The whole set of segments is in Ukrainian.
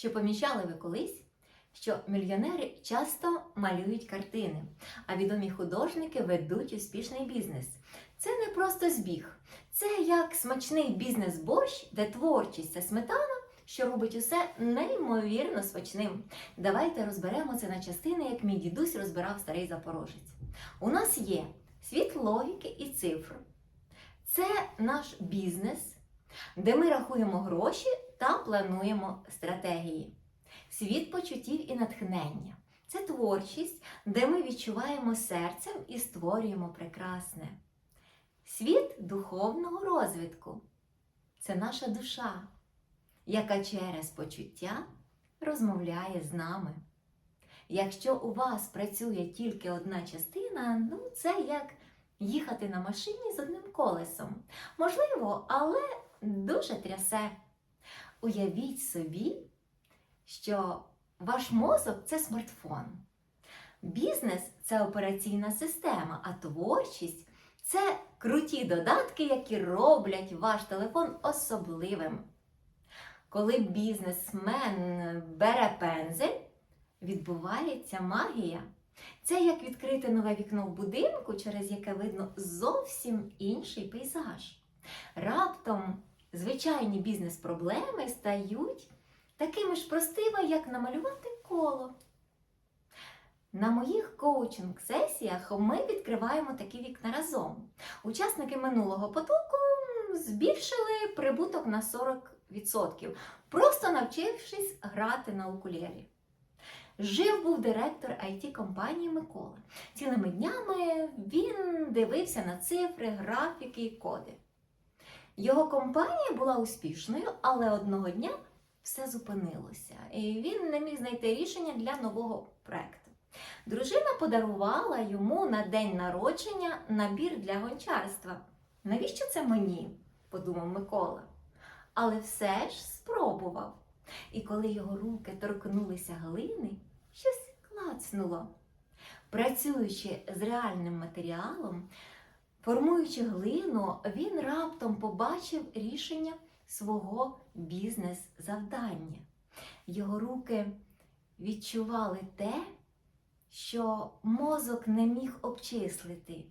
Чи помічали ви колись, що мільйонери часто малюють картини, а відомі художники ведуть успішний бізнес? Це не просто збіг, це як смачний бізнес-борщ, де творчість це сметана, що робить усе неймовірно смачним. Давайте розберемо це на частини, як мій дідусь розбирав старий запорожець. У нас є світ логіки і цифр. Це наш бізнес, де ми рахуємо гроші та плануємо стратегії. Світ почуттів і натхнення. Це творчість, де ми відчуваємо серцем і створюємо прекрасне. Світ духовного розвитку це наша душа, яка через почуття розмовляє з нами. Якщо у вас працює тільки одна частина, ну це як їхати на машині з одним колесом. Можливо, але дуже трясе. Уявіть собі, що ваш мозок це смартфон. Бізнес це операційна система, а творчість це круті додатки, які роблять ваш телефон особливим. Коли бізнесмен бере пензель, відбувається магія. Це як відкрити нове вікно в будинку, через яке видно зовсім інший пейзаж. Раптом звичайні бізнес-проблеми стають такими ж простими, як намалювати коло. На моїх коучинг-сесіях ми відкриваємо такі вікна разом. Учасники минулого потоку збільшили прибуток на 40%, просто навчившись грати на укулелі. Жив був директор it компанії Микола. Цілими днями він дивився на цифри, графіки і коди. Його компанія була успішною, але одного дня все зупинилося, і він не міг знайти рішення для нового проекту. Дружина подарувала йому на день народження набір для гончарства. Навіщо це мені? подумав Микола. Але все ж спробував. І коли його руки торкнулися глини, щось клацнуло. Працюючи з реальним матеріалом, формуючи глину, він раптом побачив рішення свого бізнес-завдання. Його руки відчували те, що мозок не міг обчислити.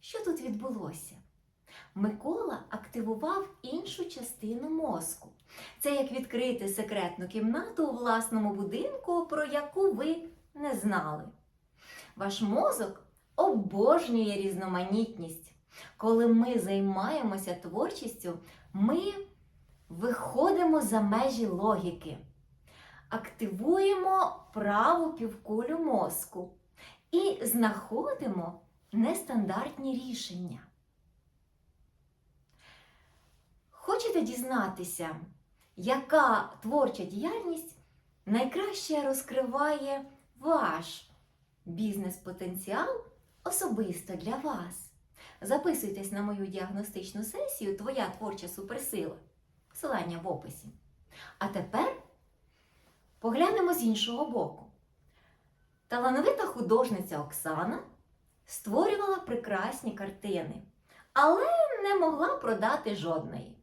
Що тут відбулося? Микола активував іншу частину мозку. Це як відкрити секретну кімнату у власному будинку, про яку ви не знали. Ваш мозок обожнює різноманітність. Коли ми займаємося творчістю, ми виходимо за межі логіки, активуємо праву півкулю мозку і знаходимо нестандартні рішення. Хочете дізнатися, яка творча діяльність найкраще розкриває ваш бізнес-потенціал особисто для вас? Записуйтесь на мою діагностичну сесію Твоя творча суперсила. Посилання в описі. А тепер поглянемо з іншого боку. Талановита художниця Оксана створювала прекрасні картини, але не могла продати жодної.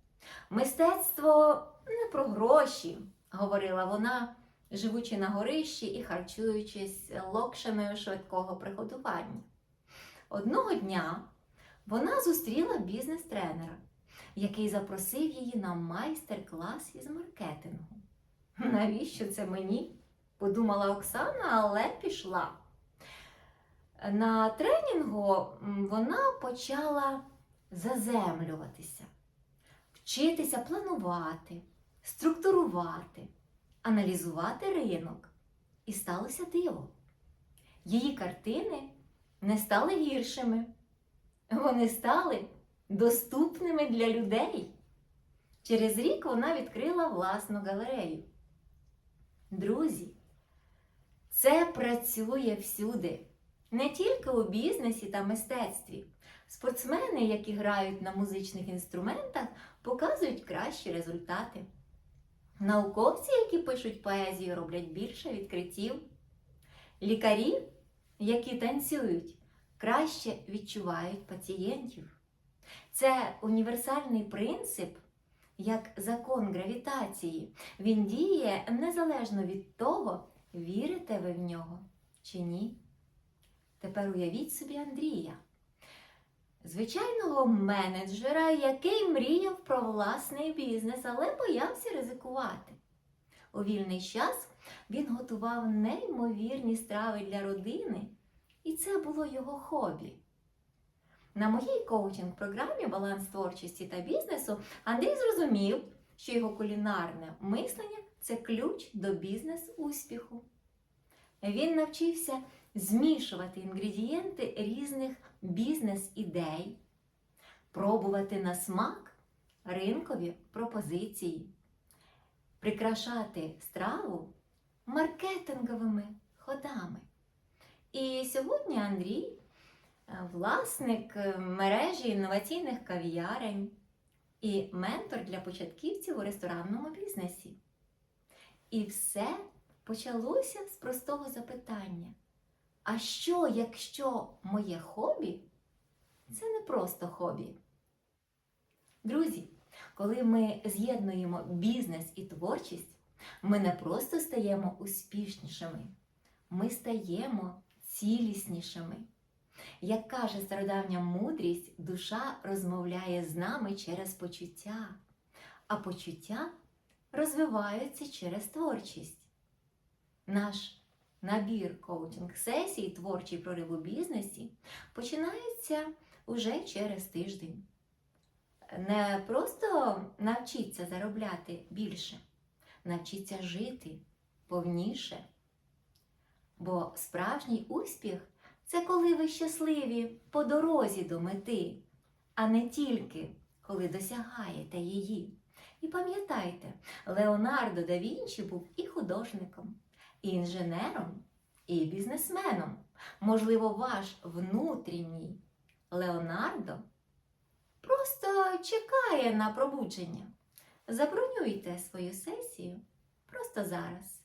Мистецтво не про гроші, говорила вона, живучи на горищі і харчуючись локшиною швидкого приготування. Одного дня вона зустріла бізнес-тренера, який запросив її на майстер-клас із маркетингу. Навіщо це мені? подумала Оксана, але пішла. На тренінгу вона почала заземлюватися, вчитися планувати, структурувати, аналізувати ринок. І сталося диво. Її картини не стали гіршими, вони стали доступними для людей. Через рік вона відкрила власну галерею. Друзі, це працює всюди, не тільки у бізнесі та мистецтві. Спортсмени, які грають на музичних інструментах, показують кращі результати. Науковці, які пишуть поезію, роблять більше відкриттів. Лікарі, які танцюють, краще відчувають пацієнтів. Це універсальний принцип як закон гравітації. Він діє незалежно від того, вірите ви в нього чи ні. Тепер уявіть собі Андрія, звичайного менеджера, який мріяв про власний бізнес, але боявся ризикувати. У вільний час він готував неймовірні страви для родини, і це було його хобі. На моїй коучинг-програмі Баланс творчості та бізнесу Андрій зрозумів, що його кулінарне мислення це ключ до бізнес-успіху. Він навчився змішувати інгредієнти різних бізнес-ідей, пробувати на смак ринкові пропозиції, прикрашати страву маркетинговими ходами. І сьогодні Андрій е, власник е, мережі інноваційних кав'ярень і ментор для початківців у ресторанному бізнесі. І все почалося з простого запитання: а що, якщо моє хобі це не просто хобі? Друзі, коли ми з'єднуємо бізнес і творчість, ми не просто стаємо успішнішими, ми стаємо ціліснішими. Як каже стародавня мудрість, душа розмовляє з нами через почуття, а почуття розвиваються через творчість. Наш набір коучинг-сесій творчий прорив у бізнесі починається уже через тиждень. Не просто навчіться заробляти більше, навчіться жити повніше. Бо справжній успіх це коли ви щасливі по дорозі до мети, а не тільки коли досягаєте її. І пам'ятайте, Леонардо да Вінчі був і художником, і інженером, і бізнесменом. Можливо, ваш внутрішній Леонардо просто чекає на пробудження. Забронюйте свою сесію просто зараз.